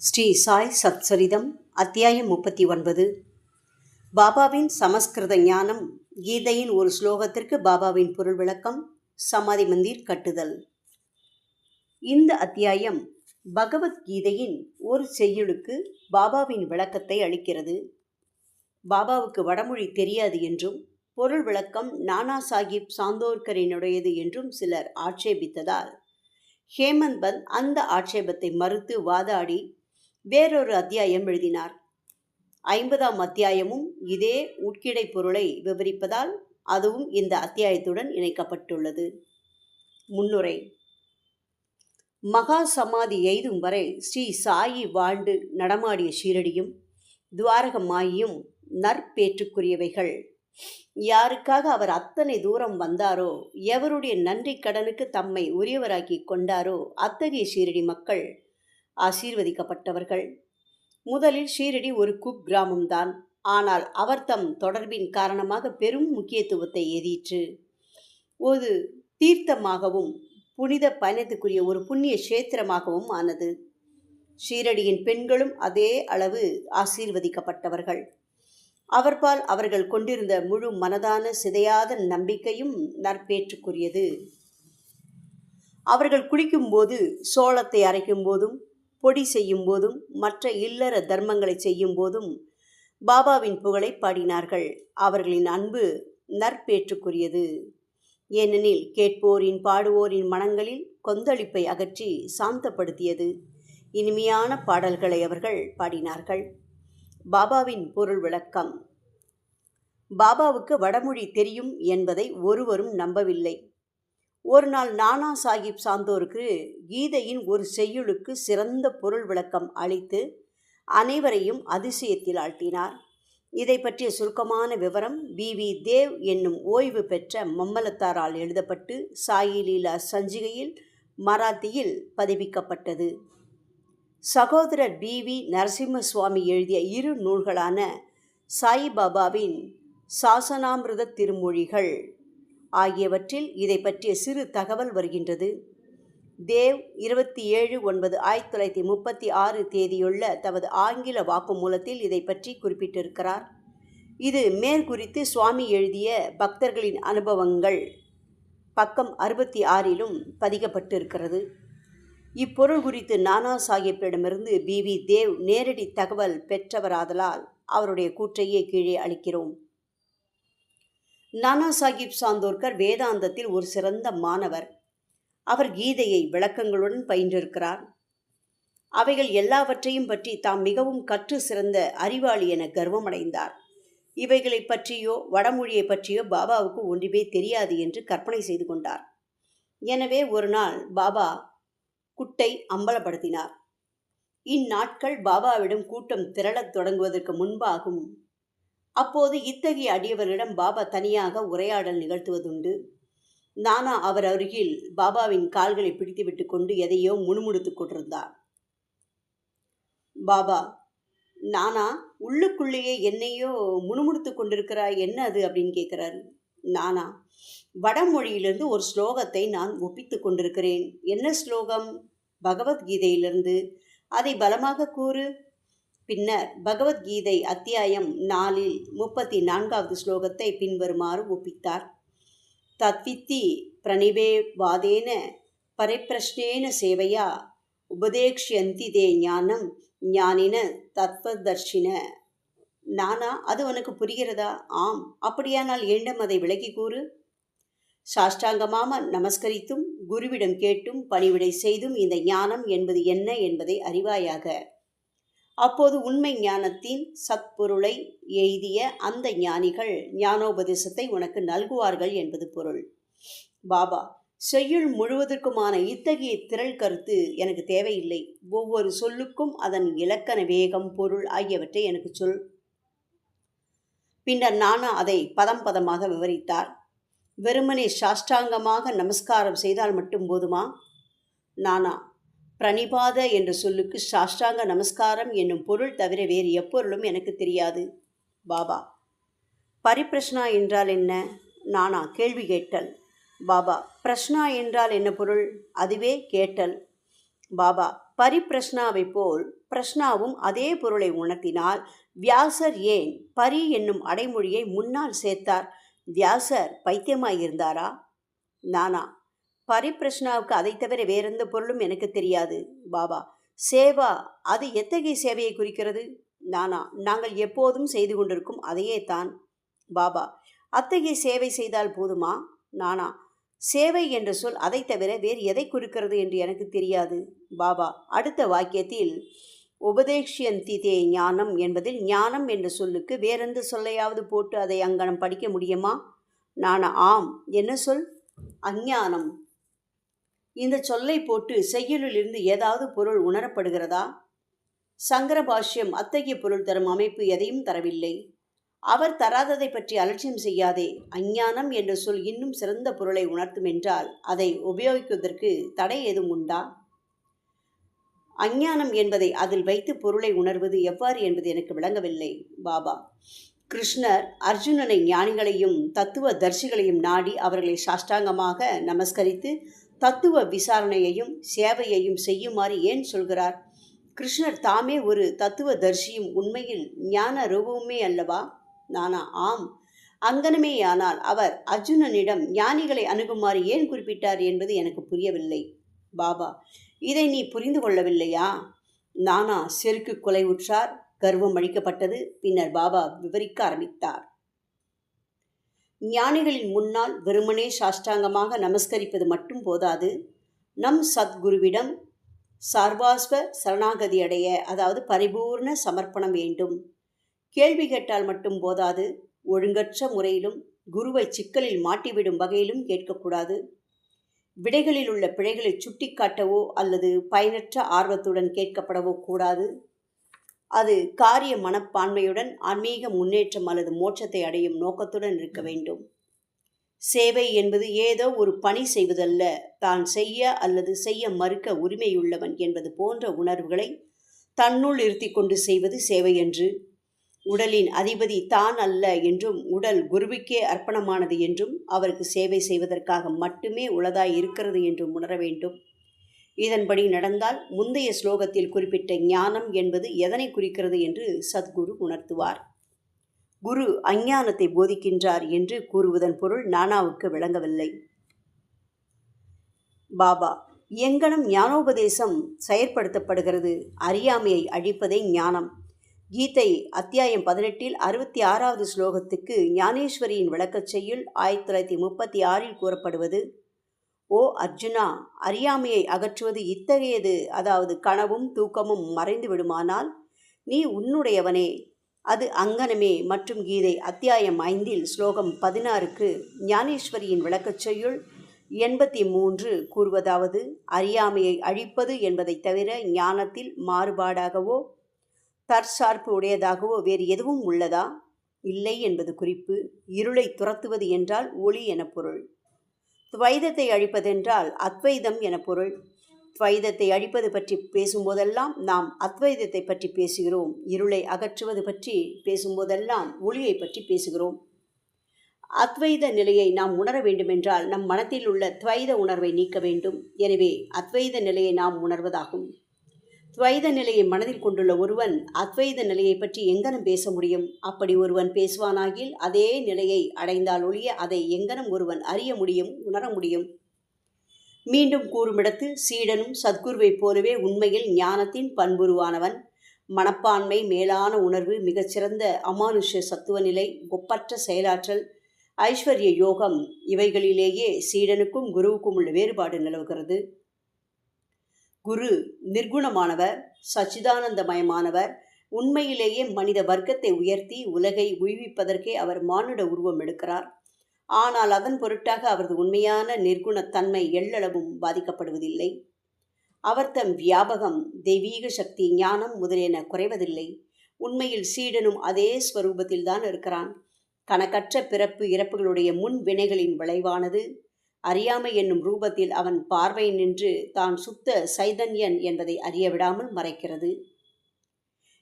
ஸ்ரீ சாய் சத்சரிதம் அத்தியாயம் முப்பத்தி ஒன்பது. பாபாவின் சமஸ்கிருத ஞானம் கீதையின் ஒரு ஸ்லோகத்திற்கு பாபாவின் பொருள் விளக்கம் சமாதி மந்திர் கட்டுதல். இந்த அத்தியாயம் பகவத்கீதையின் ஒரு செய்யுளுக்கு பாபாவின் விளக்கத்தை அளிக்கிறது. பாபாவுக்கு வடமொழி தெரியாது என்றும் பொருள் விளக்கம் நானா சாஹிப் சாந்தோர்கரினுடையது என்றும் சிலர் ஆட்சேபித்ததால் ஹேமந்த் பந்த் அந்த ஆட்சேபத்தை மறுத்து வாதாடி வேறொரு அத்தியாயம் எழுதினார். ஐம்பதாம் அத்தியாயமும் இதே உட்கிடை பொருளை விவரிப்பதால் அதுவும் இந்த அத்தியாயத்துடன் இணைக்கப்பட்டுள்ளது. முன்னுரை. மகா சமாதி எய்தும் வரை ஸ்ரீ சாயி வாழ்ந்து நடமாடிய ஷீரடியும் துவாரகமாயும் நற்பேற்றுக்குரியவைகள். யாருக்காக அவர் அத்தனை தூரம் வந்தாரோ எவருடைய நன்றி கடனுக்கு தம்மை உரியவராக்கி கொண்டாரோ அத்தகைய ஷீரடி மக்கள் ஆசீர்வதிக்கப்பட்டவர்கள். முதலில் ஷீரடி ஒரு குக் கிராமம்தான். ஆனால் அவர் தம் தொடர்பின் காரணமாக பெரும் முக்கியத்துவத்தை எதிற்று. ஒரு தீர்த்தமாகவும் புனித பயணத்துக்குரிய ஒரு புண்ணிய கஷேத்திரமாகவும் ஆனது. ஷீரடியின் பெண்களும் அதே அளவு ஆசீர்வதிக்கப்பட்டவர்கள். அவர்பால் அவர்கள் கொண்டிருந்த முழு மனதான சிதையாத நம்பிக்கையும் நற்பேற்றுக்குரியது. அவர்கள் குளிக்கும்போது சோளத்தை அரைக்கும் போதும் பொடி செய்யும் போதும் மற்ற இல்லற தர்மங்களை செய்யும் போதும் பாபாவின் புகழை பாடினார்கள். அவர்களின் அன்பு நற்பேற்றுக்குரியது. ஏனெனில் கேட்போரின் பாடுவோரின் மனங்களில் கொந்தளிப்பை அகற்றி சாந்தப்படுத்தியது. இனிமையான பாடல்களை அவர்கள் பாடினார்கள். பாபாவின் பொருள் விளக்கம். பாபாவுக்கு வடமொழி தெரியும் என்பதை ஒருவரும் நம்பவில்லை. ஒரு நாள் நானா சாஹிப் சாந்தோருக்கு கீதையின் ஒரு செய்யுளுக்கு சிறந்த பொருள் விளக்கம் அளித்து அனைவரையும் அதிசயத்தில் ஆழ்த்தினார். இதை பற்றிய சுருக்கமான விவரம் பிவி வி தேவ் என்னும் ஓய்வு பெற்ற மம்மலத்தாரால் எழுதப்பட்டு சாயி லீலா சஞ்சிகையில் மராத்தியில் பதிவிக்கப்பட்டது சகோதரர் பி வி நரசிம்ம சுவாமி எழுதிய இரு நூல்களான சாயிபாபாவின் சாசனாமிரத திருமொழிகள் ஆகியவற்றில் இதை பற்றிய சிறு தகவல் வருகின்றது. தேவ் இருபத்தி ஏழு ஒன்பது ஆயிரத்தி தொள்ளாயிரத்தி முப்பத்தி ஆறு தேதியுள்ள தமது ஆங்கில வாக்குமூலத்தில் இதை பற்றி குறிப்பிட்டிருக்கிறார். இது மேற்குறித்து சுவாமி எழுதிய பக்தர்களின் அனுபவங்கள் பக்கம் அறுபத்தி ஆறிலும் பதிக்கப்பட்டிருக்கிறது. இப்பொருள் குறித்து நானா சாஹிப்பிடமிருந்து பி வி தேவ் நேரடி தகவல் பெற்றவராதலால் அவருடைய கூற்றையே கீழே அளிக்கிறோம். நானா சாஹிப் சாந்தோர்கர் வேதாந்தத்தில் ஒரு சிறந்த மாணவர். அவர் கீதையை விளக்கங்களுடன் பயின்றிருக்கிறார். அவைகள் எல்லாவற்றையும் பற்றி தாம் மிகவும் கற்று சிறந்த அறிவாளி என கர்வமடைந்தார். இவைகளை பற்றியோ வடமொழியை பற்றியோ பாபாவுக்கு ஒன்றுமே தெரியாது என்று கற்பனை செய்து கொண்டார். எனவே ஒரு நாள் பாபா குட்டை அம்பலப்படுத்தினார். இந்நாட்கள் பாபாவிடம் கூட்டம் திரளத் தொடங்குவதற்கு முன்பாகும் அப்போது இத்தகைய அடியவர்களிடம் பாபா தனியாக உரையாடல் நிகழ்த்துவதுண்டு. நானா அவர் அருகில் பாபாவின் கால்களை பிடித்துவிட்டு கொண்டு எதையோ முணுமுணுத்துக் கொண்டிருந்தார் பாபா நானா உள்ளுக்குள்ளேயே என்னையோ முணுமுணுத்து கொண்டிருக்கிறாய் என்ன அது? அப்படின்னு கேட்குறாரு. நானா வடமொழியிலிருந்து ஒரு ஸ்லோகத்தை நான் ஒப்பித்து கொண்டிருக்கிறேன். என்ன ஸ்லோகம்? பகவத்கீதையிலிருந்து. அதை பலமாக கூறு. பின்னர் பகவத்கீதை அத்தியாயம் நாலில் முப்பத்தி நான்காவது ஸ்லோகத்தை பின்வருமாறு ஒப்பித்தார். தத்வித்தி பிரணிபே வாதேன பரிப்பிரஷ்னேன சேவையா உபதேக்ஷியந்தி தே ஞானம் ஞானின தத்வதர்ஷின. நானா அது உனக்கு புரிகிறதா? ஆம் அப்படியானால் ஏண்டம் அதை விளக்கி கூறு? சாஷ்டாங்கமாக நமஸ்கரித்தும் குருவிடம் கேட்டும் பணிவிடை செய்தும் இந்த ஞானம் என்பது என்ன என்பதை அறிவாயாக அப்போது உண்மை ஞானத்தின் சத்பொருளை எய்திய அந்த ஞானிகள் ஞானோபதேசத்தை உனக்கு நல்குவார்கள் என்பது பொருள். பாபா செய்யுள் முழுவதற்குமான இத்தகைய திரள் கருத்து எனக்கு தேவையில்லை. ஒவ்வொரு சொல்லுக்கும் அதன் இலக்கண வேகம் பொருள் ஆகியவற்றை எனக்கு சொல். பின்னர் நானா அதை பதம் பதமாக விவரித்தார். வெறுமனே சாஷ்டாங்கமாக நமஸ்காரம் செய்தால் மட்டும் போதுமா? நானா பிரணிபாத என்ற சொல்லுக்கு சாஷ்டாங்க நமஸ்காரம் என்னும் பொருள் தவிர வேறு எப்பொருளும் எனக்கு தெரியாது. பாபா. பரிப்பிரஷ்னா என்றால் என்ன? நானா? கேள்வி கேட்டல். பாபா. பிரஷ்னா என்றால் என்ன பொருள்? அதுவே கேட்டல். பாபா. பரிப்பிரஷ்னாவை போல் பிரஷ்னாவும் அதே பொருளை உணர்த்தினால் வியாசர் ஏன் பரி என்னும் அடைமொழியை முன்னால் சேர்த்தார்? வியாசர் பைத்தியமாயிருந்தாரா? நானா? பரிப்பிரஷ்னாவுக்கு அதை தவிர வேறெந்த பொருளும் எனக்கு தெரியாது. பாபா சேவா அது எத்தகைய சேவையை குறிக்கிறது? நானா நாங்கள் எப்போதும் செய்து கொண்டிருக்கும் அதையே தான். பாபா அத்தகைய சேவை செய்தால் போதுமா? நானா சேவை என்ற சொல் அதை தவிர வேறு எதை குறிக்கிறது என்று எனக்கு தெரியாது. பாபா அடுத்த வாக்கியத்தில் உபதேஷ்யந்தி தே ஞானம் என்பதில் ஞானம் என்ற சொல்லுக்கு வேறெந்த சொல்லையாவது போட்டு அதை அங்கனம் படிக்க முடியுமா? நானா ஆம். என்ன சொல்? அஞ்ஞானம். இந்த சொல்லை போட்டு செய்யுளிலிருந்து ஏதாவது பொருள் உணரப்படுகிறதா? சங்கரபாஷ்யம் அத்தகைய பொருள் தரும் அமைப்பு எதையும் தரவில்லை. அவர் தராததை பற்றி அலட்சியம் செய்யாதே அஞ்ஞானம் என்ற சொல் இன்னும் சிறந்த பொருளை உணர்த்தும் என்றால் அதை உபயோகிப்பதற்கு தடை ஏதும் உண்டா? அஞ்ஞானம் என்பதை அதில் வைத்து பொருளை உணர்வது எவ்வாறு என்பது எனக்கு விளங்கவில்லை பாபா. கிருஷ்ணர் அர்ஜுனனை ஞானிகளையும் தத்துவ தர்சிகளையும் நாடி அவர்களை சாஷ்டாங்கமாக நமஸ்கரித்து தத்துவ விசாரணையையும் சேவையையும் செய்யுமாறு ஏன் சொல்கிறார்? கிருஷ்ணர் தாமே ஒரு தத்துவ தர்ஷியும் உண்மையில் ஞான ரூபமுமே அல்லவா? நானா ஆம். அங்கனமேயானால் அவர் அர்ஜுனனிடம் ஞானிகளை அணுகுமாறு ஏன் குறிப்பிட்டார் என்பது எனக்கு புரியவில்லை. பாபா இதை நீ புரிந்து கொள்ளவில்லையா? நானா செருக்கு கொலை உற்றார் கர்வம் அளிக்கப்பட்டது பின்னர் பாபா விவரிக்க ஆரம்பித்தார். ஞானிகளின் முன்னால் வெறுமனே சாஷ்டாங்கமாக நமஸ்கரிப்பது மட்டும் போதாது. நம் சத்குருவிடம் சர்வாஸ்வ சரணாகதி அடைய அதாவது பரிபூர்ண சமர்ப்பணம் வேண்டும். கேள்வி கேட்டால் மட்டும் போதாது. ஒழுங்கற்ற முறையிலும் குருவை சிக்கலில் மாட்டிவிடும் வகையிலும் கேட்கக்கூடாது. விடைகளில் உள்ள பிழைகளை சுட்டிக்காட்டவோ அல்லது பயனற்ற ஆர்வத்துடன் கேட்கப்படவோ கூடாது. அது காரிய மனப்பான்மையுடன் ஆன்மீக முன்னேற்றம் அல்லது மோட்சத்தை அடையும் நோக்கத்துடன் இருக்க வேண்டும். சேவை என்பது ஏதோ ஒரு பணி செய்வதல்ல. தான் செய்ய அல்லது செய்ய மறுக்க உரிமையுள்ளவன் என்பது போன்ற உணர்வுகளை தன்னுள் இருத்தி கொண்டு செய்வது சேவை என்று. உடலின் அதிபதி தான் அல்ல என்றும் உடல் குருவுக்கே அர்ப்பணமானது என்றும் அவருக்கு சேவை செய்வதற்காக மட்டுமே உளதாய் இருக்கிறது என்றும் உணர வேண்டும். இதன்படி நடந்தால் முந்தைய ஸ்லோகத்தில் குறிப்பிட்ட ஞானம் என்பது எதனை குறிக்கிறது என்று சத்குரு உணர்த்துவார். குரு அஞ்ஞானத்தை போதிக்கின்றார் என்று கூறுவதன் பொருள் நானாவுக்கு விளங்கவில்லை. பாபா எங்கனம் ஞானோபதேசம் செயற்படுத்தப்படுகிறது? அறியாமையை அழிப்பதே ஞானம். கீதை அத்தியாயம் பதினெட்டில் அறுபத்தி ஆறாவது ஸ்லோகத்துக்கு ஞானேஸ்வரியின் விளக்கச் செய்யுள் ஆயிரத்தி தொள்ளாயிரத்தி முப்பத்தி ஆறில் கூறப்படுவது ஓ அர்ஜுனா அறியாமையை அகற்றுவது இத்தகையது. அதாவது கனவும் தூக்கமும் மறைந்து விடுமானால்? நீ உன்னுடையவனே. அது அங்கனமே. மற்றும் கீதை அத்தியாயம் ஐந்தில் ஸ்லோகம் பதினாறுக்கு ஞானேஸ்வரியின் விளக்கச் செய்யுள் எண்பத்தி மூன்று கூறுவதாவது அறியாமையை அழிப்பது என்பதைத் தவிர ஞானத்தில் மாறுபாடாகவோ தற்சார்பு உடையதாகவோ வேறு எதுவும் உள்ளதா? இல்லை என்பது குறிப்பு. இருளை துரத்துவது என்றால் ஒளி என பொருள். துவைதத்தை அழிப்பதென்றால் அத்வைதம் என பொருள். துவைதத்தை அழிப்பது பற்றி பேசும்போதெல்லாம் நாம் அத்வைதத்தை பற்றி பேசுகிறோம். இருளை அகற்றுவது பற்றி பேசும்போதெல்லாம் ஒளியை பற்றி பேசுகிறோம். அத்வைத நிலையை நாம் உணர வேண்டுமென்றால் நம் மனத்தில் உள்ள துவைத உணர்வை நீக்க வேண்டும். எனவே அத்வைத நிலையை நாம் உணர்வதாகும். துவைத நிலையை மனதில் கொண்டுள்ள ஒருவன் அத்வைத நிலையை பற்றி எங்கனம் பேச முடியும்? அப்படி ஒருவன் பேசுவானாகில் அதே நிலையை அடைந்தால் ஒழிய அதை எங்கனம் ஒருவன் அறிய முடியும் உணர முடியும்? மீண்டும் கூறுமிடத்து சீடனும் சத்குருவைப் போலவே உண்மையில் ஞானத்தின் பண்புருவானவன். மனப்பான்மை மேலான உணர்வு மிகச்சிறந்த அமானுஷ சத்துவ நிலை ஒப்பற்ற செயலாற்றல் ஐஸ்வர்ய யோகம் இவைகளிலேயே சீடனுக்கும் குருவுக்கும் உள்ள வேறுபாடு நிலவுகிறது. குரு நிர்குணமானவர் சச்சிதானந்தமயமானவர் உண்மையிலேயே மனித வர்க்கத்தை உயர்த்தி உலகை உய்விப்பதற்கே அவர் மானுட உருவம் எடுக்கிறார். ஆனால் அதன் பொருட்டாக அவரது உண்மையான நிர்குணத்தன்மை எள்ளளவும் பாதிக்கப்படுவதில்லை. அவர் தம் வியாபகம் தெய்வீக சக்தி ஞானம் முதலியன குறைவதில்லை. உண்மையில் சீடனும் அதே ஸ்வரூபத்தில்தான் இருக்கிறான். கணக்கற்ற பிறப்பு இறப்புகளுடைய முன் வினைகளின் விளைவானது அறியாமை என்னும் ரூபத்தில் அவன் பார்வை நின்று தான் சுத்த சைதன்யன் என்பதை அறிய விடாமல் மறைக்கிறது.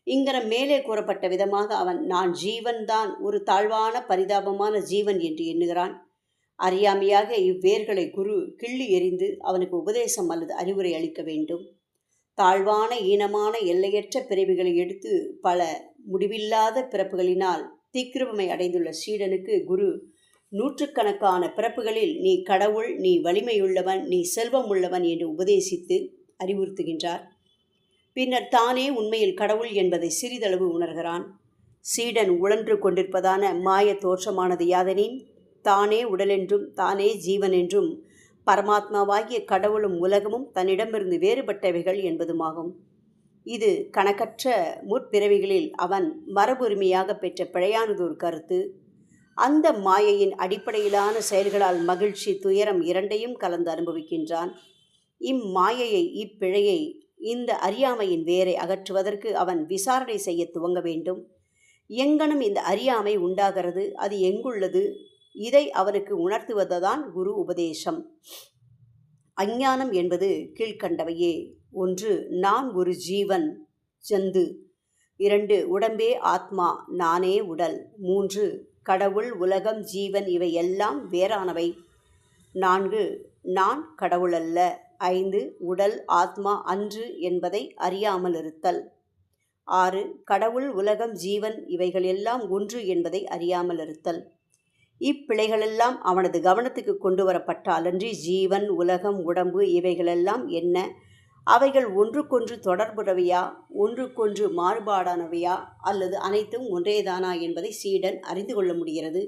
இங்கனம் மேலே கூறப்பட்ட விதமாக அவன் நான் ஜீவன்தான் ஒரு தாழ்வான பரிதாபமான ஜீவன் என்று எண்ணுகிறான். அறியாமையாக இவ்வேர்களை குரு கிள்ளி எறிந்து அவனுக்கு உபதேசம் அல்லது அறிவுரை அளிக்க வேண்டும். தாழ்வான ஈனமான எல்லையற்ற பிறவிகளை எடுத்து பல முடிவில்லாத பிறப்புகளினால் தீக்கிரமை அடைந்துள்ள சீடனுக்கு குரு நூற்றுக்கணக்கான பிறப்புகளில் நீ கடவுள் நீ வலிமையுள்ளவன் நீ செல்வம் உள்ளவன் என்று உபதேசித்து அறிவுறுத்துகின்றார். பின்னர் தானே உண்மையில் கடவுள் என்பதை சிறிதளவு உணர்கிறான். சீடன் உழன்று கொண்டிருப்பதான மாய தோற்றமானது யாதனின்? தானே உடலென்றும் தானே ஜீவன் என்றும் பரமாத்மாவாகிய கடவுளும் உலகமும் தன்னிடமிருந்து வேறுபட்டவைகள் என்பதுமாகும். இது கணக்கற்ற முற்பிறவிகளில் அவன் மரபுரிமையாக பெற்ற பிழையானதொரு கருத்து. அந்த மாயையின் அடிப்படையிலான செயல்களால் மகிழ்ச்சி துயரம் இரண்டையும் கலந்து அனுபவிக்கின்றான். இம்மாயையை இப்பிழையை இந்த அறியாமையின் வேரை அகற்றுவதற்கு அவன் விசாரணை செய்ய துவங்க வேண்டும். எங்கனும் இந்த அறியாமை உண்டாகிறது அது எங்குள்ளது? இதை அவனுக்கு உணர்த்துவதுதான் குரு உபதேசம். அஞ்ஞானம் என்பது கீழ்கண்டவையே ஒன்று நான் ஒரு ஜீவன். ஜந்து இரண்டு உடம்பே ஆத்மா நானே உடல். மூன்று கடவுள் உலகம் ஜீவன் இவை எல்லாம் வேறானவை. நான்கு நான் கடவுள் அல்ல ஐந்து உடல் ஆத்மா அன்று என்பதை அறியாமல் இருத்தல் ஆறு கடவுள் உலகம் ஜீவன் இவைகள் எல்லாம் ஒன்று என்பதை அறியாமல் இருத்தல் இப்பிழைகளெல்லாம் அவனது கவனத்துக்கு கொண்டு வரப்பட்டாலன்றி ஜீவன் உலகம் உடம்பு இவைகளெல்லாம் என்ன? அவைகள் ஒன்றுக்கொன்று தொடர்புடவையா ஒன்றுக்கொன்று மாறுபாடானவையா? அல்லது அனைத்தும் ஒன்றேதானா என்பதை சீடன் அறிந்து கொள்ள முடிகிறது.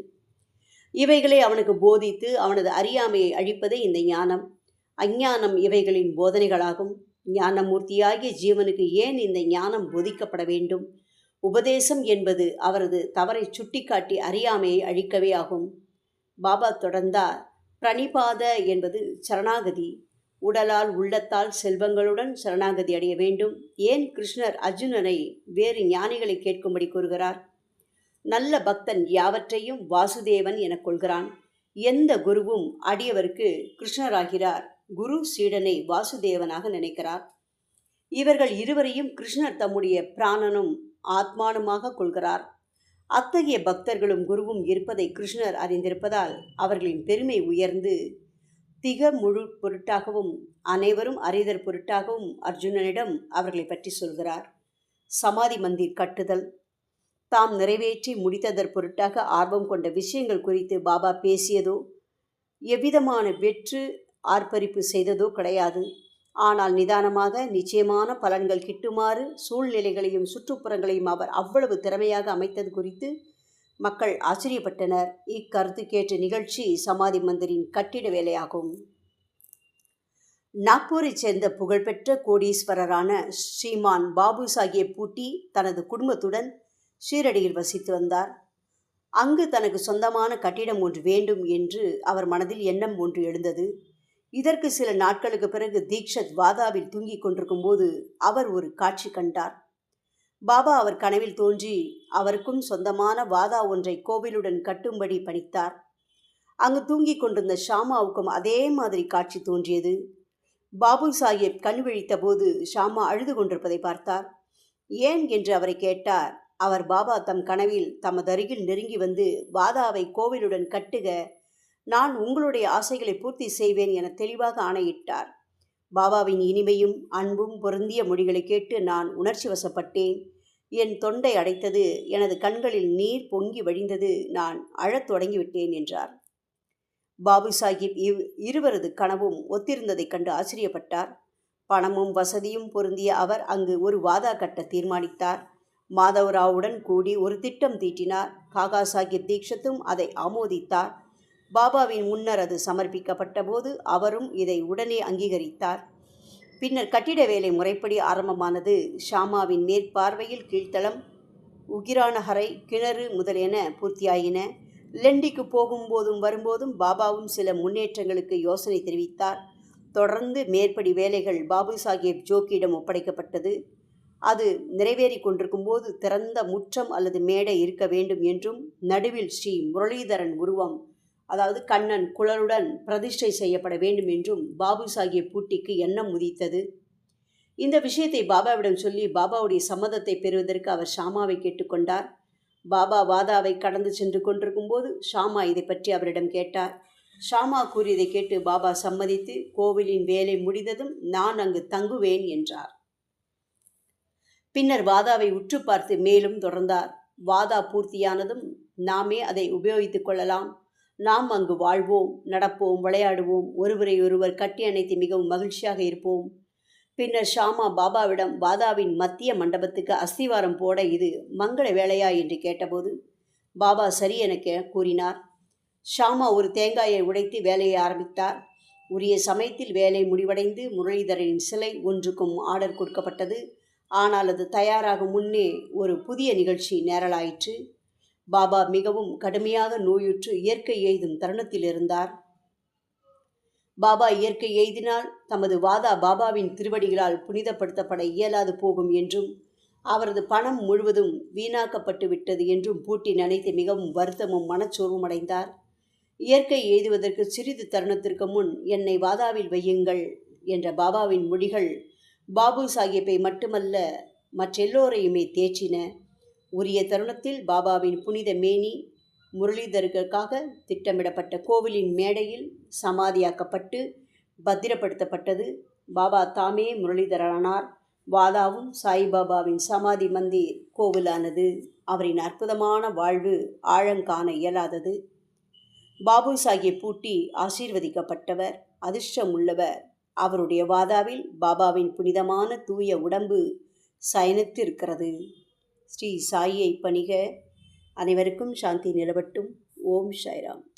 இவைகளை அவனுக்கு போதித்து அவனது அறியாமையை அழிப்பதே இந்த ஞானம். அஞ்ஞானம் இவைகளின் போதனைகளாகும். ஞானமூர்த்தியாகிய ஜீவனுக்கு ஏன் இந்த ஞானம் போதிக்கப்பட வேண்டும்? உபதேசம் என்பது அவரது தவறை சுட்டிக்காட்டி அறியாமையை அழிக்கவே ஆகும். பாபா தொடர்ந்தார். பிரணிபாத என்பது சரணாகதி. உடலால் உள்ளத்தால் செல்வங்களுடன் சரணாகதி அடைய வேண்டும். ஏன் கிருஷ்ணர் அர்ஜுனனை வேறு ஞானிகளை கேட்கும்படி கூறுகிறார்? நல்ல பக்தன் யாவற்றையும் வாசுதேவன் எனக் கொள்கிறான். எந்த குருவும் அடியவருக்கு கிருஷ்ணராகிறார். குரு சீடனை வாசுதேவனாக நினைக்கிறார். இவர்கள் இருவரையும் கிருஷ்ணர் தம்முடைய பிராணனும் ஆத்மானுமாக கொள்கிறார். அத்தகைய பக்தர்களும் குருவும் இருப்பதை கிருஷ்ணர் அறிந்திருப்பதால் அவர்களின் பெருமை உயர்ந்து திக முழு பொருட்டாகவும் அனைவரும் அறிதர் பொருட்டாகவும் அர்ஜுனனிடம் அவர்களை பற்றி சொல்கிறார். சமாதி மந்திர் கட்டுதல். தாம் நிறைவேற்றி முடித்ததற் பொருட்டாக ஆர்வம் கொண்ட விஷயங்கள் குறித்து பாபா பேசியதோ எவ்விதமான வெற்று ஆர்ப்பரிப்பு செய்ததோ கிடையாது. ஆனால் நிதானமாக நிச்சயமான பலன்கள் கிட்டுமாறு சூழ்நிலைகளையும் சுற்றுப்புறங்களையும் அவர் அவ்வளவு திறமையாக அமைத்தது குறித்து மக்கள் ஆச்சரியப்பட்டனர். இக்கருத்து கேட்ட நிகழ்ச்சி சமாதி மந்திரின் கட்டிட வேலையாகும். நாக்பூரைச் சேர்ந்த புகழ்பெற்ற கோடீஸ்வரரான ஸ்ரீமான் பாபு சாஹேப் பூட்டி தனது குடும்பத்துடன் ஷீரடியில் வசித்து வந்தார். அங்கு தனக்கு சொந்தமான கட்டிடம் ஒன்று வேண்டும் என்று அவர் மனதில் எண்ணம் ஒன்று எழுந்தது. இதற்கு சில நாட்களுக்கு பிறகு தீக்ஷத் வாதாவில் தூங்கிக் கொண்டிருக்கும் போது அவர் ஒரு காட்சி கண்டார். பாபா அவர் கனவில் தோன்றி அவருக்கும் சொந்தமான வாதா ஒன்றை கோவிலுடன் கட்டும்படி பணித்தார். அங்கு தூங்கிக் கொண்டிருந்த ஷாமாவுக்கும் அதே மாதிரி காட்சி தோன்றியது. பாபு சாஹிப் கண் விழித்த போது ஷாமா அழுது கொண்டிருப்பதை பார்த்தார். ஏன்? என்று அவரை கேட்டார். அவர் பாபா தம் கனவில் தமது அருகில் நெருங்கி வந்து வாதாவை கோவிலுடன் கட்டுக. நான் உங்களுடைய ஆசைகளை பூர்த்தி செய்வேன் என தெளிவாக ஆணையிட்டார். பாபாவின் இனிமையும் அன்பும் பொருந்திய மொழிகளை கேட்டு நான் உணர்ச்சி வசப்பட்டேன். என் தொண்டை அடைத்தது எனது கண்களில் நீர் பொங்கி வழிந்தது நான் அழத் தொடங்கிவிட்டேன் என்றார். பாபு சாஹிப் இவ் இருவரது கனவும் ஒத்திருந்ததைக் கண்டு ஆச்சரியப்பட்டார். பணமும் வசதியும் பொருந்திய அவர் அங்கு ஒரு வாதா கட்ட தீர்மானித்தார். மாதவராவுடன் கூடி ஒரு திட்டம் தீட்டினார். காகா சாஹிப் தீக்ஷத்தும் அதை ஆமோதித்தார். பாபாவின் முன்னர் அது சமர்ப்பிக்கப்பட்ட போது அவரும் இதை உடனே அங்கீகரித்தார். பின்னர் கட்டிட வேலை முறைப்படி ஆரம்பமானது ஷாமாவின் மேற்பார்வையில் கீழ்த்தளம் உகிரானகரை கிணறு முதலியன பூர்த்தியாயின. லெண்டிக்கு போகும்போதும் வரும்போதும் பாபாவும் சில முன்னேற்றங்களுக்கு யோசனை தெரிவித்தார். தொடர்ந்து மேற்படி வேலைகள் பாபு சாஹேப் ஜோக்கியிடம் ஒப்படைக்கப்பட்டது. அது நிறைவேறி கொண்டிருக்கும் போது திறந்த முற்றம் அல்லது மேடை இருக்க வேண்டும் என்றும் நடுவில் ஸ்ரீ முரளிதரன் உருவம் அதாவது கண்ணன் குளருடன் பிரதிஷ்டை செய்யப்பட வேண்டும் என்றும் பாபு சாஹிப் பூட்டிக்கு எண்ணம் உதித்தது. இந்த விஷயத்தை பாபாவிடம் சொல்லி பாபாவுடைய சம்மதத்தை பெறுவதற்கு அவர் ஷாமாவை கேட்டுக்கொண்டார் பாபா வாதாவை கடந்து சென்று கொண்டிருக்கும் போது ஷாமா இதை பற்றி அவரிடம் கேட்டார். ஷாமா கூறியதை கேட்டு பாபா சம்மதித்து கோவிலின் வேலை முடிந்ததும் நான் அங்கு தங்குவேன் என்றார். பின்னர் வாதாவை உற்று பார்த்து மேலும் தொடர்ந்தார். வாதா பூர்த்தியானதும் நாமே அதை உபயோகித்துக் கொள்ளலாம். நாம் அங்கு வாழ்வோம் நடப்போம் விளையாடுவோம் ஒருவரை ஒருவர் கட்டி அணைத்து மிகவும் மகிழ்ச்சியாக இருப்போம். பின்னர் ஷாமா பாபாவிடம் பாதாவின் மத்திய மண்டபத்துக்கு அஸ்திவாரம் போட இது மங்கள வேலையா என்று கேட்டபோது பாபா சரி என கே- கூறினார். ஷாமா ஒரு தேங்காயை உடைத்து வேலையை ஆரம்பித்தார். உரிய சமயத்தில் வேலை முடிவடைந்து முரளிதரின் சிலை ஒன்றுக்கும் ஆர்டர் கொடுக்கப்பட்டது. ஆனால் அது தயாராகும் முன்னே ஒரு புதிய நிகழ்ச்சி நேரலாயிற்று. பாபா மிகவும் கடுமையாக நோயுற்று இயற்கை எய்தும் தருணத்தில் இருந்தார். பாபா இயற்கை எய்தினால் தமது வாதா பாபாவின் திருவடிகளால் புனிதப்படுத்தப்பட இயலாது போகும் என்றும் அவரது பணம் முழுவதும் வீணாக்கப்பட்டு விட்டது என்றும் பூட்டி நினைத்து மிகவும் வருத்தமும் மனச்சோர்வும் அடைந்தார். இயற்கை எய்துவதற்கு சிறிது தருணத்திற்கு முன் என்னை வாதாவில் வையுங்கள் என்ற பாபாவின் மொழிகள் பாபு சாஹிப்பை மட்டுமல்ல மற்றெல்லோரையுமே தேற்றின. உரிய தருணத்தில் பாபாவின் புனித மேனி முரளிதருக்காக திட்டமிடப்பட்ட கோவிலின் மேடையில் சமாதியாக்கப்பட்டு பத்திரப்படுத்தப்பட்டது. பாபா தாமே முரளிதரனானார். வாதாவும் சாய்பாபாவின் சமாதி மந்திர் கோவிலானது அவரின் அற்புதமான வாழ்வு ஆழங்காண இயலாதது. பாபு சாஹிப் பூட்டி ஆசீர்வதிக்கப்பட்டவர் அதிர்ஷ்டம் உள்ளவர் அவருடைய வாதாவில் பாபாவின் புனிதமான தூய உடம்பு சயனித்திருக்கிறது. ஸ்ரீ சாயியை பணிக. அனைவருக்கும் சாந்தி நிலவட்டும். ஓம் சாய்ராம்.